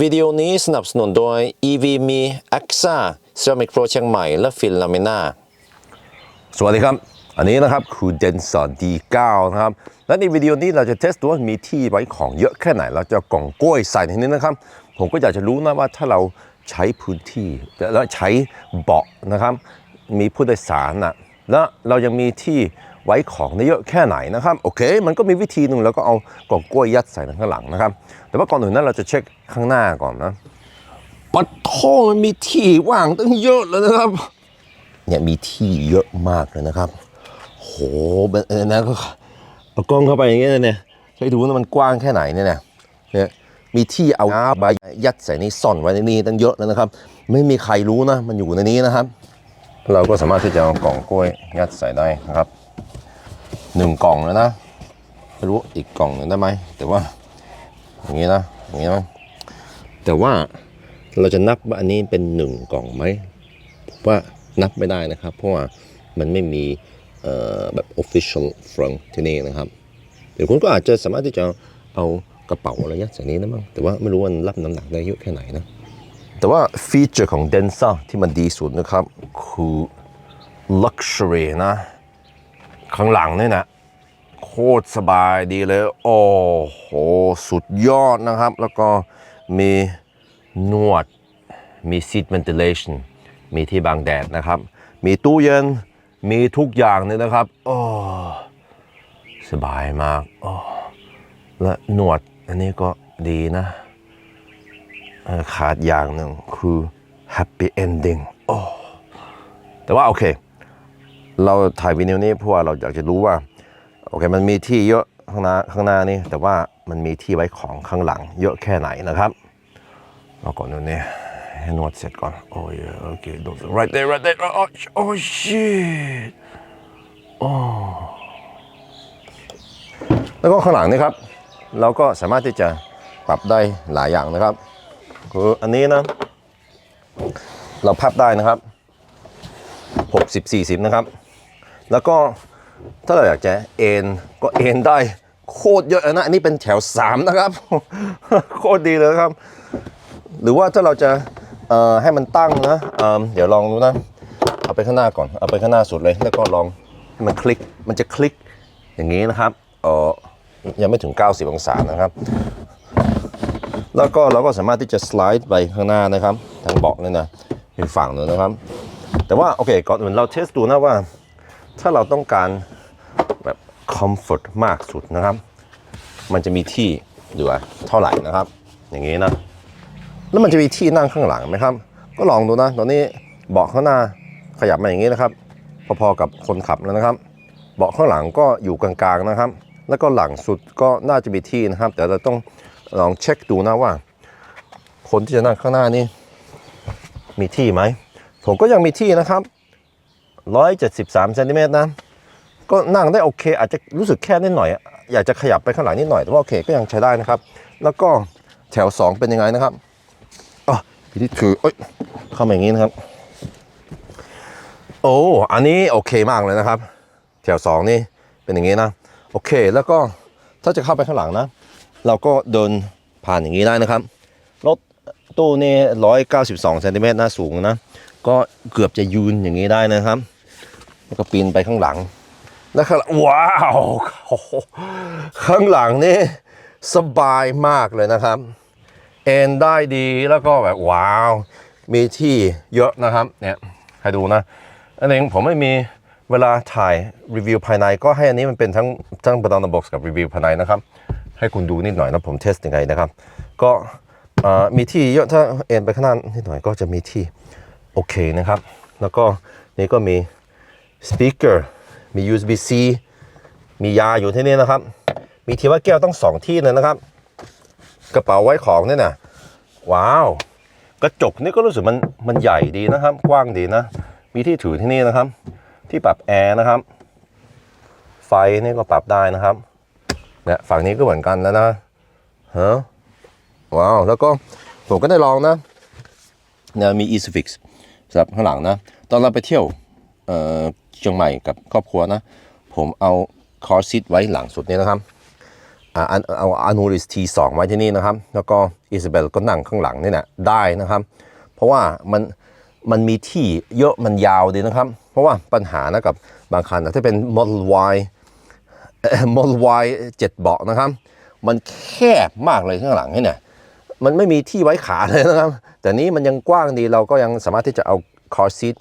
วิดีโอนี้สนับสนุนโดย EV มี AXA Ceramic Pro เชียงใหม่ และฟินลามิน่าสวัสดีครับ อันนี้นะครับคือเดนสอน D9 นะครับ และในวิดีโอนี้เราจะเทสดูว่ามีที่ไว้ของเยอะแค่ไหน เราจะกล่องกล้วยใส่ในนี้นะครับ ผมก็อยากจะรู้นะว่าถ้าเราใช้พื้นที่ แล้วใช้เบาะนะครับ มีผู้โดยสารนะแล้วเรายังมีที่ ไว้ของได้เยอะแค่ไหนนะครับโอเค มันก็มีวิธีหนึ่งแล้วก็เอากล่องกล้วยยัดใส่ข้างหลังนะครับ แต่ว่าก่อนอื่นนั้นเราจะเช็คข้างหน้าก่อนนะปัดโทมันมีที่ว่างตั้งเยอะเลยนะครับเนี่ยมีที่เยอะมากเลยนะครับ โหเป็นเออนะก็เอากล้องเข้าไปอย่างเงี้ยเนี่ยให้ดูนะมันกว้างแค่ไหนเนี่ยเนี่ยมีที่เอาใบยัดใส่นี่ซ่อนไว้ในนี้ตั้งเยอะแล้วนะครับ ไม่มีใครรู้นะ มันอยู่ในนี้นะครับ เราก็สามารถที่จะเอากล่องกล้วยยัดใส่ได้นะครับ หนึ่งกล่องแล้วนะไม่รู้อีกกล่องหนึ่งได้ไหมแต่ว่าอย่างนี้นะอย่างนี้นะแต่ว่าเราจะนับว่าอันนี้เป็นหนึ่งกล่องไหมว่านับไม่ได้นะครับ เพราะว่ามันไม่มีเอ่อแบบ official from ที่นี่นะครับเดี๋ยวคุณก็อาจจะสามารถที่จะเอากระเป๋าอะไรยัดใส่นี้นะมั้งแต่ว่าไม่รู้ว่ารับน้ำหนักได้เยอะแค่ไหนนะแต่ว่าฟีเจอร์ของ Densa ที่มันดีสุดนะครับคือ luxury นะ ข้างหลังนี่นะโคตรสบายดีเลย โอ้โห สุดยอดนะครับ แล้วก็มีนวด มี seat ventilation มีที่บังแดดนะครับ มีตู้เย็น มีทุกอย่างเลยนะครับ โอ้สบายมากโอ้และหนวดอันนี้ก็ดีนะ ขาดอย่างหนึ่งคือ happy ending โอ้แต่ว่าโอเค เราถ่ายวิดีโอนี้เพราะว่าเราอยากจะรู้ว่าโอเคมันมีที่เยอะข้างหน้าข้างหน้านี่แต่ว่ามันมีที่ไว้ของข้างหลัง เยอะแค่ไหนนะครับเอาก่อนดูนี่ให้นวดเสร็จก่อนโอ้ยโอเค those are right there right there oh oh shit โอ้แล้วก็ข้างหลังนี่ครับ เราก็สามารถที่จะปรับได้หลายอย่างนะครับคืออันนี้นะ เราพับได้นะครับ 60 40 นะครับ แล้วก็ถ้าเราอยากจะเอนก็เอนได้โคตรเยอะนะ อันนี้เป็นแถว 3 นะครับ โคตรดีเลยครับ หรือว่าถ้าเราจะให้มันตั้งนะเเดี๋ยวลองดูนะ เอาไปข้างหน้าก่อน เอาไปข้างหน้าสุดเลย แล้วก็ลองให้มันคลิก มันจะคลิกอย่างนี้นะครับเออยังไม่ถึง 90 องศานะครับ แล้วก็เราก็สามารถที่จะสไลด์ไปข้างหน้านะครับ ทางเบาะเลยนะอีกฝั่งหนึงนะครับ แต่ว่าโอเค ก่อนอื่นเราเทสดูนะว่า ถ้าเราต้องการแบบคอมฟอร์ตมากสุดนะครับ มันจะมีที่เหลือเท่าไหร่นะครับ อย่างนี้นะ แล้วมันจะมีที่นั่งข้างหลังไหมครับ ก็ลองดูนะ ตอนนี้เบาะข้างหน้าขยับมาอย่างนี้นะครับ พอๆกับคนขับแล้วนะครับ เบาะข้างหลังก็อยู่กลางๆนะครับ แล้วก็หลังสุดก็น่าจะมีที่นะครับ แต่เราต้องลองเช็คดูนะว่า คนที่จะนั่งข้างหน้านี่มีที่ไหม ผมก็ยังมีที่นะครับ 173เซนติเมตรนะก็นั่งได้โอเค อาจจะรู้สึกแค่นิดหน่อย อยากจะขยับไปข้างหลังนิดหน่อยแต่ว่าโอเคก็ยังใช้ได้นะครับ แล้วก็แถว 2 เป็นยังไงนะครับอ๋อพี่ที่ถือเอ้ยเข้ามาอย่างนี้นะครับ โอ้อันนี้โอเคมากเลยนะครับ แถว 2 นี่เป็นอย่างนี้นะ โอเคแล้วก็ถ้าจะเข้าไปข้างหลังนะ เราก็เดินผ่านอย่างนี้ได้นะครับรถตู้นี่192เซนติเมตรนะสูงนะ ก็เกือบจะยืนอย่างนี้ได้นะครับ แล้วก็ปีนไปข้างหลังแล้วข้างหลังว้าวข้างหลังนี่สบายมากเลยนะครับ เอนได้ดีแล้วก็แบบว้าว มีที่เยอะนะครับเนี่ยให้ดูนะอันเองผมไม่มีเวลาถ่ายรีวิวภายในก็ให้อันนี้มันเป็นทั้งทั้งบ a ต a น a box กับรีวิวภายในนะครับ ให้คุณดูนิดหน่อยนะผมเทสยังไงนะครับ ก็มีที่เยอะถ้าเอ็นไปข้างหน้านิดหน่อยก็จะมีที่โอเคนะครับ แล้วก็นี่ก็มี สปีกเกอร์มี USB-C มียาอยู่ที่นี่นะครับ มีที่ว่าแก้วต้องสองที่เลยนะครับ กระเป๋าไว้ของเนี่ยนะว้าว กระจกนี่ก็รู้สึกมันมันใหญ่ดีนะครับ กว้างดีนะ มีที่ถือที่นี่นะครับ ที่ปรับแอร์นะครับ ไฟนี่ก็ปรับได้นะครับเนี่ยฝั่งนี้ก็เหมือนกันแล้วนะฮะว้าว แล้วก็ผมก็ได้ลองนะเนี่ยมี e s f i x สำหรับข้างหลังนะ ตอนเราไปเที่ยวเอ่อ เชียงใหม่กับครอบครัวนะ ผมเอาคอร์ซีทไว้หลังสุดนี้นะครับอ่าอันเอาอานูริสทีสองไว้ที่นี่นะครับ แล้วก็อิซาเบลก็นั่งข้างหลังนี่แหละได้นะครับ เพราะว่ามันมันมีที่เยอะมันยาวดีนะครับ เพราะว่าปัญหานะกับบางคันนะถ้าเป็น Model Y เอ่อ Model Y 7เบาะนะครับ มันแคบมากเลยข้างหลังนี่เนี่ยมันไม่มีที่ไว้ขาเลยนะครับ แต่นี้มันยังกว้างดีเราก็ยังสามารถที่จะเอา car seat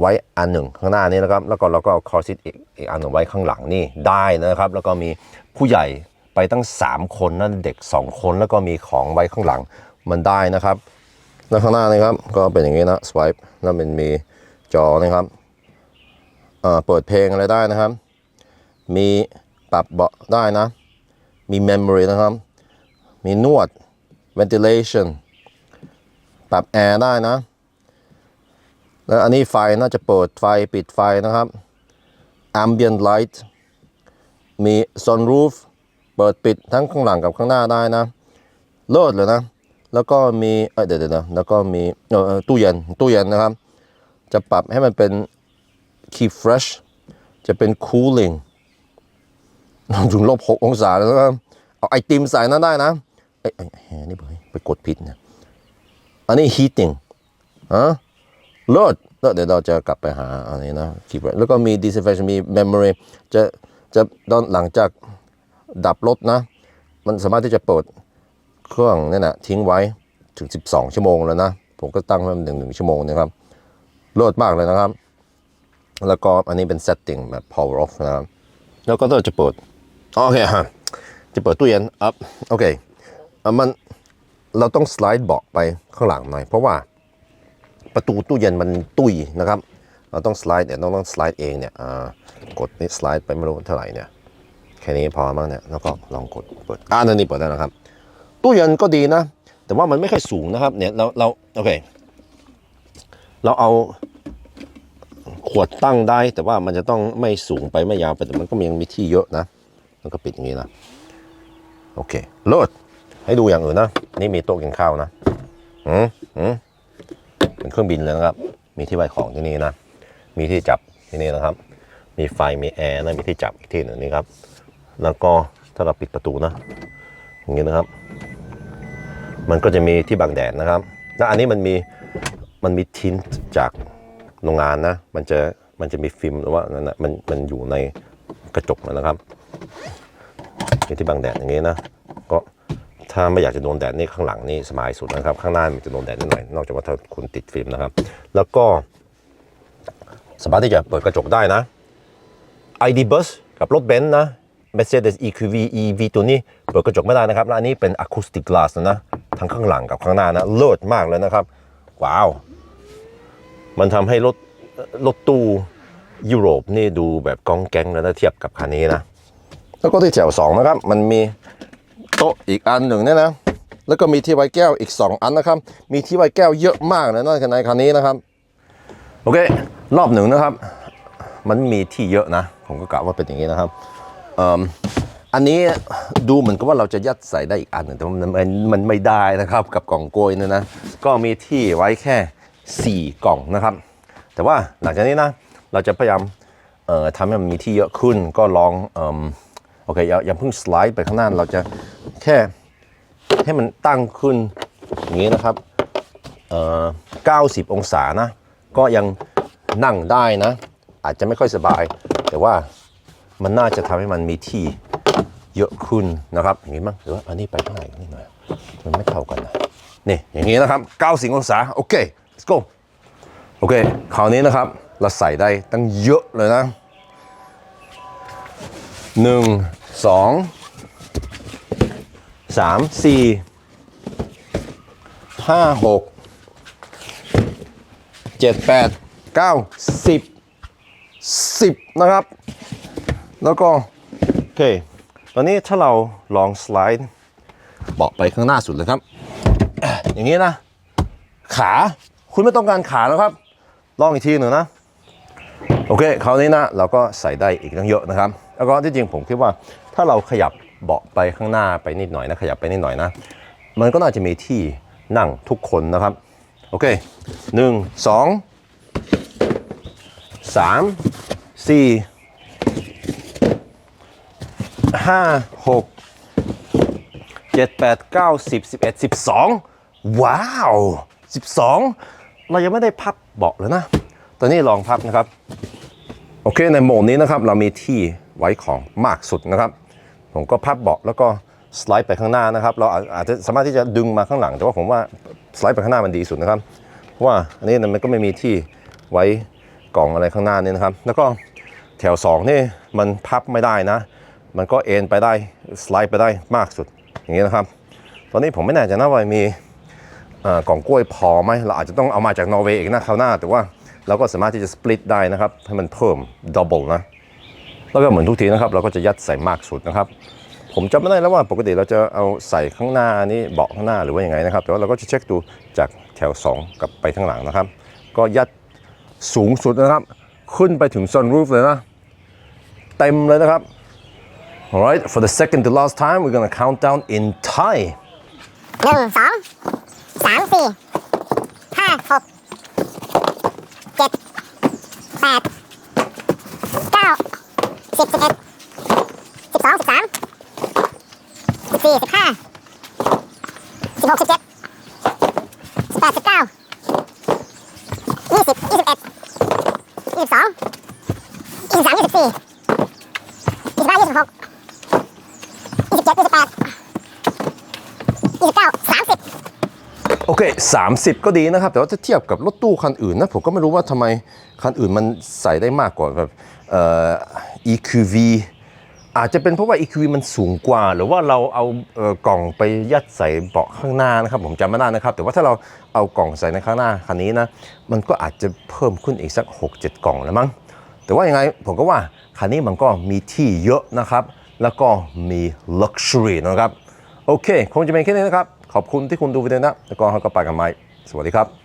ไว้อันหนึ่งข้างหน้านี้นะครับ แล้วก็เราก็เอา car seat อีกอีกอันหนึ่งไว้ข้างหลังนี่ได้นะครับ แล้วก็มีผู้ใหญ่ไปตั้ง 3 คนนั่นเด็ก 2 คนแล้วก็มีของไว้ข้างหลังมันได้นะครับแล้วข้างหน้านี่ครับก็เป็นอย่างนี้นะ swipe แล้วมันมีจอนะครับเอ่อเปิดเพลงอะไรได้นะครับ มีปรับเบาะได้นะ มี memory นะครับ มีนวด ventilation ปรับแอร์ได้นะ แล้วอันนี้ไฟน่าจะเปิดไฟปิดไฟนะครับ ambient light มี sunroof เปิดปิดทั้งข้างหลังกับข้างหน้าได้นะเลิศเลยนะ แล้วก็มีเดี๋ยวเดี๋ยวนะแล้วก็มีตู้เย็นตู้เย็นนะครับ จะปรับให้มันเป็น keep fresh จะเป็น cooling ถึงลบหกองศาแล้วก็เอาไอติมใส่นั้นได้นะเอ้ยเอ้ยแหนี่ไปกดผิดเนี่ยอันนี้ heating ฮะ เลิศเลิศเดี๋ยวเราจะกลับไปหาอันนี้นะ keep fresh แล้วก็มี disinfection มี memory จะจะตอนหลังจากดับรถนะ มันสามารถที่จะเปิดเครื่องเนี่ยนะทิ้งไว้ถึง 12 ชั่วโมงแล้วนะ ผมก็ตั้งไว้หนึ่งหนึ่งชั่วโมงนะครับเลิศมากเลยนะครับ แล้วก็อันนี้เป็น setting แบบ power off นะครับ แล้วก็เราจะเปิด โอเคฮะจะเปิดตู้เย็นอัพโอเคมันเราต้องสไลด์เบาะไปข้างหลังหน่อยเพราะว่า ประตูตู้เย็นมันตุ้ยนะครับ เราต้องสไลด์เนี่ยต้องต้องสไลด์เองเนี่ยกดนี่สไลด์ไปไม่รู้เท่าไหร่เนี่ยแค่นี้พอมั้งเนี่ยแล้วก็ลองกดเปิดอ่านั่นนี่เปิดได้แล้วครับ ตู้เย็นก็ดีนะ แต่ว่ามันไม่ค่อยสูงนะครับเนี่ยเราเราโอเคเราเอาขวดตั้งได้แต่ว่ามันจะต้องไม่สูงไปไม่ยาวไปแต่มันก็ยังมีที่เยอะนะแล้วก็ปิดอย่างนี้นะโอเคเลิศให้ดูอย่างอื่นนะ นี่มีโต๊ะกินข้าวนะอืมอืม เป็นเครื่องบินเลยนะครับ มีที่ไว้ของที่นี่นะ มีที่จับที่นี่นะครับ มีไฟ มีแอร์นะ มีที่จับอีกที่หนึ่งนี่ครับ แล้วก็ถ้าเราปิดประตูนะ อย่างนี้นะครับ มันก็จะมีที่บังแดดนะครับ แล้วอันนี้มันมี มันมีทินจากโรงงานนะ มันจะ มันจะมีฟิล์มหรือว่านั่นนะมัน มันอยู่ในกระจกนะครับ มีที่บังแดดอย่างนี้นะ ก็ ถ้าไม่อยากจะโดนแดดนี่ข้างหลังนี่สบายสุดนะครับ ข้างหน้ามันจะโดนแดดนิดหน่อย นอกจากว่าถ้าคุณติดฟิล์มนะครับ แล้วก็สามารถที่จะเปิดกระจกได้นะ ID Bus กับรถเบนซ์นะ Mercedes EQV EV ตัวนี้เปิดกระจกไม่ได้นะครับ และอันนี้เป็น Acoustic Glass นะ ทั้งข้างหลังกับข้างหน้านะ เลิศมากเลยนะครับ ว้าว มันทำให้รถรถตู้ยุโรปนี่ดูแบบกองแก๊งแล้วนะเทียบกับคันนี้นะ แล้วก็ที่แถวสองนะครับ มันมี โต๊ะอีกอันหนึ่งเนี่ยนะแล้วก็มีที่ไว้แก้วอีก 2 อันนะครับ มีที่ไว้แก้วเยอะมากเลยนะในคันนี้นะครับ โอเค รอบหนึ่งนะครับ มันมีที่เยอะนะ ผมก็กะว่าเป็นอย่างนี้นะครับอืมอันนี้ดูเหมือนกับว่าเราจะยัดใส่ได้อีกอันหนึงแต่มันมันมันไม่ได้นะครับ กับกล่องโกยเนี่ยนะ ก็มีที่ไว้แค่ 4 กล่องนะครับ แต่ว่าหลังจากนี้นะ เราจะพยายามเอ่อทำให้มันมีที่เยอะขึ้น ก็ลองเอิ่มโอเคย่าอย่าเพิ่งสไลด์ไปข้างหน้าเราจะ แค่ให้มันตั้งขึ้นอย่างนี้นะครับเอ่อ90 องศานะ ก็ยังนั่งได้นะ อาจจะไม่ค่อยสบาย แต่ว่ามันน่าจะทำให้มันมีที่เยอะขึ้นนะครับ อย่างนี้มั้งหรือว่าอันนี้ไปเท่าไหร่กันนิดหน่อยมันไม่เท่ากันนะนี่อย่างนี้นะครับ 90 องศาโอเค let's go โอเคคราวนี้นะครับเราใส่ได้ตั้งเยอะเลยนะหนึ่ง สามสี่ห้าหกเจ็ดแปดเก้าสิบสิบนะครับ แล้วก็ โอเค ตอนนี้ถ้าเราลองสไลด์เบาะไปข้างหน้าสุดเลยครับ อย่างนี้นะ ขาคุณไม่ต้องการขานะครับ ลองอีกทีหนึ่งนะ โอเคคราวนี้นะ เราก็ใส่ได้อีกตั้งเยอะนะครับ แล้วก็ที่จริงผมคิดว่าถ้าเราขยับ เบาะไปข้างหน้าไปนิดหน่อยนะขยับไปนิดหน่อยนะ มันก็น่าจะมีที่นั่งทุกคนนะครับ โอเคหนึ่งสองสามสี่ห้าหก7 8 9 10 11 12ว้าว12เรายังไม่ได้พับเบาะเลยนะ ตอนนี้ลองพับนะครับ โอเคในโหมดนี้นะครับ เรามีที่ไว้ของมากสุดนะครับ ผมก็พับเบาะแล้วก็สไลด์ไปข้างหน้านะครับ เราอาจจะสามารถที่จะดึงมาข้างหลัง แต่ว่าผมว่าสไลด์ไปข้างหน้ามันดีสุดนะครับ เพราะว่าอันนี้มันก็ไม่มีที่ไว้กล่องอะไรข้างหน้านี่นะครับ แล้วก็แถว2นี่มันพับไม่ได้นะ มันก็เอ็นไปได้สไลด์ไปได้มากสุดอย่างนี้นะครับ ตอนนี้ผมไม่แน่ใจนะว่ามีกล่องกล้วยพอไหมเราอาจจะต้องเอามาจากนอร์เวย์อีกนะคราวหน้า แต่ว่าเราก็สามารถที่จะสปลิตได้นะครับให้มันเพิ่มดับเบิลนะ แล้วก็เหมือนทุกทีนะครับ เราก็จะยัดใส่มากสุดนะครับ ผมจำไม่ได้แล้วว่าปกติเราจะเอาใส่ข้างหน้านี่เบาะข้างหน้าหรือว่ายังไงนะครับ แต่ว่าเราก็จะเช็คดูจากแถว 2 กับไปข้างหลังนะครับ ก็ยัดสูงสุดนะครับ ขึ้นไปถึง sunroof เลยนะ เต็มเลยนะครับ alright for the second to last time we're gonna count down in Thai หนึ่งสองสามสี่ห้าหกเจ็ดแปด สิบสิบเอ็ดสิบสองสิบสามสิบสี่สิบห้าสิบหกสิบเจ็ดสิบแปดสิบเก้ายี่สิบยี่สิบเอ็ดยี่สิบสองยี่สิบสามยี่สิบสี่ยี่สิบห้ายี่สิบหกยี่สิบเจ็ดยี่สิบแปดยี่สิบเก้าสามสิบโอเค 30 ก็ดีนะครับ แต่ว่าถ้าเทียบกับรถตู้คันอื่นนะ ผมก็ไม่รู้ว่าทำไมคันอื่นมันใส่ได้มากกว่าแบบเอ่อ EQV อาจจะเป็นเพราะว่า EQV มันสูงกว่า หรือว่าเราเอาเออกล่องไปยัดใส่เบาะข้างหน้านะครับ ผมจำไม่ได้นะครับ แต่ว่าถ้าเราเอากล่องใส่ในข้างหน้าคันนี้นะ มันก็อาจจะเพิ่มขึ้นอีกสัก 6-7 กล่องแล้วมั้ง แต่ว่ายังไงผมก็ว่าคันนี้มันก็มีที่เยอะนะครับ แล้วก็มี luxury นะครับ โอเค คงจะเป็นแค่นี้นะครับ ขอบคุณที่คุณดูวิดีโอนะ แล้วก็เราก็ไปกันใหม่สวัสดีครับ